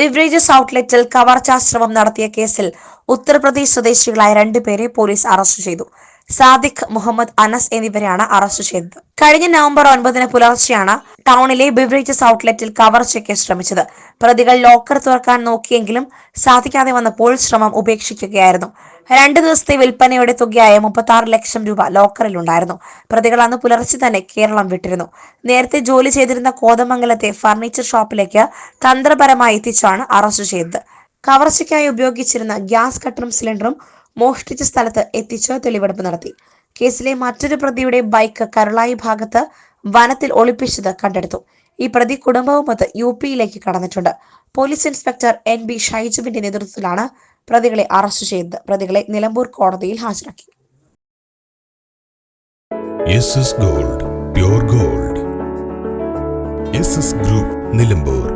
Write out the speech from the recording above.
Beverages ഔട്ട്ലെറ്റിൽ കവർച്ചാശ്രമം നടത്തിയ കേസിൽ ഉത്തർപ്രദേശ് സ്വദേശികളായ രണ്ടുപേരെ പോലീസ് അറസ്റ്റ് ചെയ്തു. സാദിഖ് മുഹമ്മദ് അനസ് എന്നിവരെയാണ് അറസ്റ്റ് ചെയ്തത്. കഴിഞ്ഞ നവംബർ ഒൻപതിന് പുലർച്ചെയാണ് ടൗണിലെ ബിവറേജസ് ഔട്ട്ലെറ്റിൽ കവർച്ചയ്ക്ക് ശ്രമിച്ചത്. പ്രതികൾ ലോക്കർ തുറക്കാൻ നോക്കിയെങ്കിലും സാധിക്കാതെ വന്നപ്പോൾ ശ്രമം ഉപേക്ഷിക്കുകയായിരുന്നു. രണ്ട് ദിവസത്തെ വിൽപ്പനയുടെ തുകയായ മുപ്പത്തി ആറ് ലക്ഷം രൂപ ലോക്കറിൽ ഉണ്ടായിരുന്നു പ്രതികൾ അന്ന് പുലർച്ചെ തന്നെ കേരളം വിട്ടിരുന്നു. നേരത്തെ ജോലി ചെയ്തിരുന്ന കോതമംഗലത്തെ ഫർണിച്ചർ ഷോപ്പിലേക്ക് തന്ത്രപരമായി എത്തിച്ചാണ് അറസ്റ്റ് ചെയ്തത്. കവർച്ചയ്ക്കായി ഉപയോഗിച്ചിരുന്ന ഗ്യാസ് കട്ടറും സിലിണ്ടറും മോഷ്ടിച്ച സ്ഥലത്ത് എത്തിച്ച് തെളിവെടുപ്പ് നടത്തി. കേസിലെ മറ്റൊരു പ്രതിയുടെ ബൈക്ക് കരുളായി ഭാഗത്ത് വനത്തിൽ ഒളിപ്പിച്ചത് കണ്ടെടുത്തു. ഈ പ്രതി കുടുംബവുമൊത്ത് യു പിയിലേക്ക് കടന്നിട്ടുണ്ട്. പോലീസ് ഇൻസ്പെക്ടർ എൻ ബി ഷൈജുവിന്റെ നേതൃത്വത്തിലാണ് പ്രതികളെ അറസ്റ്റ് ചെയ്തത്. പ്രതികളെ നിലമ്പൂർ കോടതിയിൽ ഹാജരാക്കി. Gold gold. ഗ്രൂപ്പ് നിലമ്പൂർ.